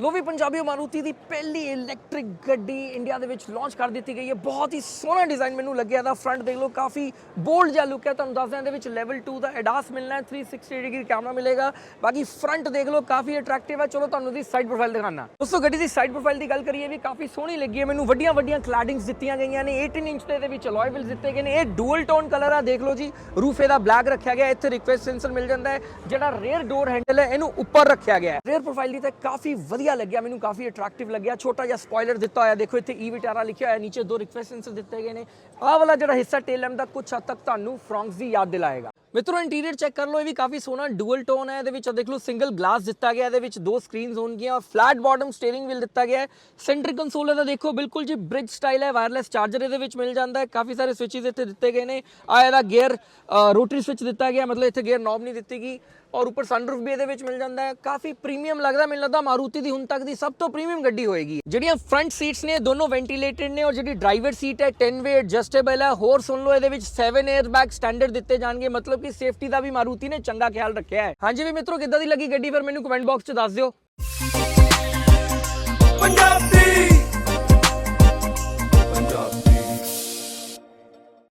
ਲੋ ਵੀ ਪੰਜਾਬੀ ਮਾਰੂਤੀ ਦੀ ਪਹਿਲੀ ਇਲੈਕਟ੍ਰਿਕ ਗੱਡੀ ਇੰਡੀਆ ਦੇ ਵਿੱਚ ਲਾਂਚ ਕਰ ਦਿੱਤੀ ਗਈ ਹੈ। ਬਹੁਤ ਹੀ ਸੋਹਣਾ ਡਿਜ਼ਾਈਨ ਮੈਨੂੰ ਲੱਗਿਆ ਇਹਦਾ। ਫਰੰਟ ਦੇਖ ਲਓ, ਕਾਫੀ ਬੋਲਡ ਜਿਹਾ ਲੁੱਕ ਹੈ। ਤੁਹਾਨੂੰ ਦੱਸਦੇ ਦੱਸਦਾ ਇਹਦੇ ਵਿੱਚ ਲੈਵਲ 2 ਦਾ ਐਡਾਸ ਮਿਲਣਾ ਹੈ। 360 ਡਿਗਰੀ ਕੈਮਰਾ ਮਿਲੇਗਾ। ਬਾਕੀ ਫਰੰਟ ਦੇਖ ਲਓ, ਕਾਫੀ ਅਟਰੈਕਟਿਵ ਹੈ। ਚਲੋ, ਤੁਹਾਨੂੰ ਦੀ ਸਾਈਡ ਪ੍ਰੋਫਾਈਲ ਦਿਖਾਣਾ ਦੋਸਤੋ ਗੱਡੀ ਦੀ ਸਾਈਡ ਪ੍ਰੋਫਾਈਲ ਦੀ ਗੱਲ ਕਰੀਏ ਵੀ ਕਾਫੀ ਸੋਹਣੀ ਲੱਗੀ ਹੈ। ਮੈਨੂੰ ਵੱਡੀਆਂ ਵੱਡੀਆਂ ਕਲੈਡਿੰਗਸ ਦਿੱਤੀਆਂ ਗਈਆਂ ਨੇ। 18 ਇੰਚ ਦੇ ਵਿੱਚ ਅਲੋਏ ਵੀਲਸ ਦਿੱਤੇ ਗਏ ਨੇ। ਇਹ ਡੂਅਲ ਟੋਨ ਕਲਰ ਆ, ਦੇਖ ਲਓ ਜੀ। ਰੂਫ ਇਹਦਾ ਬਲੈਕ ਰੱਖਿਆ ਗਿਆ। ਇੱਥੇ ਰਿਕਵੈਸਟ ਸੈਂਸਰ ਮਿਲ ਜਾਂਦਾ ਹੈ। ਜਿਹੜਾ ਰੇਅਰ ਡੋਰ ਹੈਂਡਲ ਹੈ, ਇਹਨੂੰ ਉੱਪਰ ਰੱਖਿਆ ਗਿਆ ਹੈ। ਰੇਅਰ ਪ੍ਰੋਫਾਈਲ ਦੀ ਤਾਂ ਕਾਫੀ ਵਧੀਆ ਲੱਗਿਆ, ਮੈਨੂੰ ਕਾਫੀ ਅਟਰੈਕਟਿਵ ਲੱਗਿਆ। ਛੋਟਾ ਜਿਹਾ ਸਪੋਇਲਰ ਦਿੱਤਾ ਹੋਇਆ, ਦੇਖੋ ਇੱਥੇ e ਈ ਵਿਟਾਰਾ ਲਿਖਿਆ ਹੋਇਆ, ਨੀਚੇ ਦੋ ਰਿਕਵੈਸਟ ਸੈਂਸਰ ਦਿੱਤੇ ਗਏ ਨੇ। ਆਹ ਵਾਲਾ ਜਿਹੜਾ ਹਿੱਸਾ ਟੇਲ ਲੈਂਪ ਦਾ ਕੁਝ ਹੱਦ ਤੱਕ ਤੁਹਾਨੂੰ ਫਰੌਂਕਸ ਦੀ ਯਾਦ ਦਿਲਾਏਗਾ। ਮਿੱਤਰੋ ਇੰਟੀਰੀਅਰ ਚੈੱਕ ਕਰ ਲਓ, ਇਹ ਵੀ ਕਾਫੀ ਸੋਹਣਾ ਡੂਅਲ ਟੋਨ ਹੈ, ਇਹਦੇ ਵਿੱਚ ਦੇਖ ਲਓ ਸਿੰਗਲ ਗਲਾਸ ਦਿੱਤਾ ਗਿਆ, ਇਹਦੇ ਵਿੱਚ ਦੋ ਸਕਰੀਨਸ ਹੋਣਗੀਆਂ ਫਲੈਟ ਬਾਟਮ ਸਟੀਅਰਿੰਗ ਵੀਲ ਦਿੱਤਾ ਗਿਆ ਹੈ। ਸੈਂਟਰ ਕੰਸੋਲ ਇਹਦਾ ਦੇਖੋ, ਬਿਲਕੁਲ ਜੀ ਬ੍ਰਿਜ ਸਟਾਈਲ ਹੈ ਵਾਇਰਲੈਸ ਚਾਰਜਰ ਇਹਦੇ ਵਿੱਚ ਮਿਲ ਜਾਂਦਾ ਹੈ। ਕਾਫੀ ਸਾਰੇ ਸਵਿਚਸ ਇੱਥੇ ਦਿੱਤੇ ਗਏ ਨੇ। ਆ ਇਹਦਾ ਗੇਅਰ ਰੋਟਰੀ ਸਵਿਚ ਦਿੱਤਾ ਗਿਆ, ਮਤਲਬ ਇੱਥੇ ਗੇਅਰ ਨੌਬ ਨਹੀਂ ਦਿੱਤੀ ਗਈ। ਔਰ ਉੱਪਰ ਸਨਰੂਫ ਵੀ ਇਹਦੇ ਵਿੱਚ ਮਿਲ ਜਾਂਦਾ ਹੈ। ਕਾਫੀ ਪ੍ਰੀਮੀਅਮ ਲੱਗਦਾ, ਮੈਨੂੰ ਲੱਗਦਾ ਮਾਰੂਤੀ ਦੀ ਹੁਣ ਤੱਕ ਦੀ ਸਭ ਤੋਂ ਪ੍ਰੀਮੀਅਮ ਗੱਡੀ ਹੋਏਗੀ। ਜਿਹੜੀਆਂ ਫਰੰਟ ਸੀਟਸ ਨੇ, ਦੋਨੋਂ ਵੈਂਟੀਲੇਟਡ ਨੇ ਔਰ ਜਿਹੜੀ ਡਰਾਈਵਰ ਸੀਟ ਹੈ 10 ਵੇ ਐਡਜਸਟੇਬਲ ਹੈ। ਹੋਰ ਸੁਣ ਲਓ, ਇਹਦੇ ਵਿੱਚ 7 에ਅਰ ਬੈਗ ਸਟੈਂਡਰਡ ਦਿੱਤੇ ਜਾਣਗੇ। ਮਤਲਬ ਕਿ ਸੇਫਟੀ ਦਾ ਵੀ ਮਾਰੂਤੀ ਨੇ ਚੰਗਾ ਖਿਆਲ ਰੱਖਿਆ ਹੈ। ਹਾਂਜੀ ਵੀ ਮਿੱਤਰੋ, ਕਿੱਦਾਂ ਦੀ ਲੱਗੀ ਗੱਡੀ? ਫਿਰ ਮੈਨੂੰ ਕਮੈਂਟ ਬਾਕਸ 'ਚ ਦੱਸ ਦਿਓ। ਪੰਜਾਬੀ